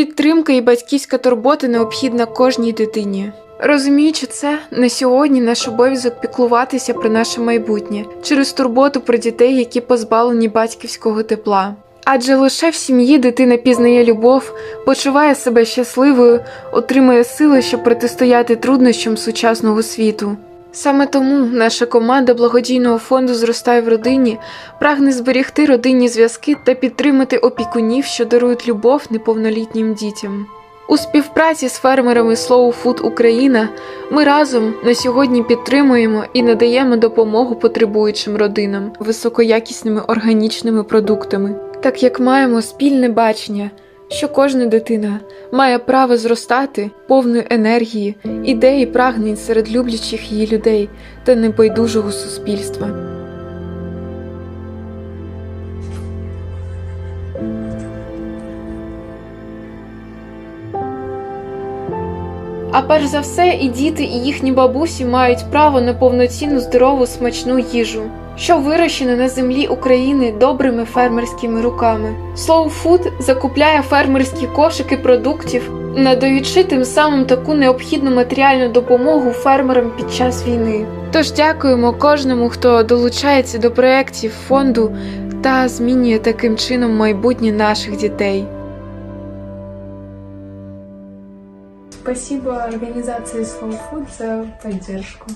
Підтримка і батьківська турбота необхідна кожній дитині. Розуміючи це, на сьогодні наш обов'язок піклуватися про наше майбутнє через турботу про дітей, які позбавлені батьківського тепла. Адже лише в сім'ї дитина пізнає любов, почуває себе щасливою, отримує сили, щоб протистояти труднощам сучасного світу. Саме тому наша команда благодійного фонду зростає в родині, прагне зберегти родинні зв'язки та підтримати опікунів, що дарують любов неповнолітнім дітям. У співпраці з фермерами Slow Food Україна ми разом на сьогодні підтримуємо і надаємо допомогу потребуючим родинам високоякісними органічними продуктами, так як маємо спільне бачення, що кожна дитина має право зростати повною енергії, ідеї прагнень серед люблячих її людей та небайдужого суспільства. А перш за все, і діти, і їхні бабусі мають право на повноцінну здорову смачну їжу, що вирощена на землі України добрими фермерськими руками. Slow Food закупляє фермерські кошики продуктів, надаючи тим самим таку необхідну матеріальну допомогу фермерам під час війни. Тож дякуємо кожному, хто долучається до проєктів фонду та змінює таким чином майбутнє наших дітей. Спасибо организации Slow Food за поддержку.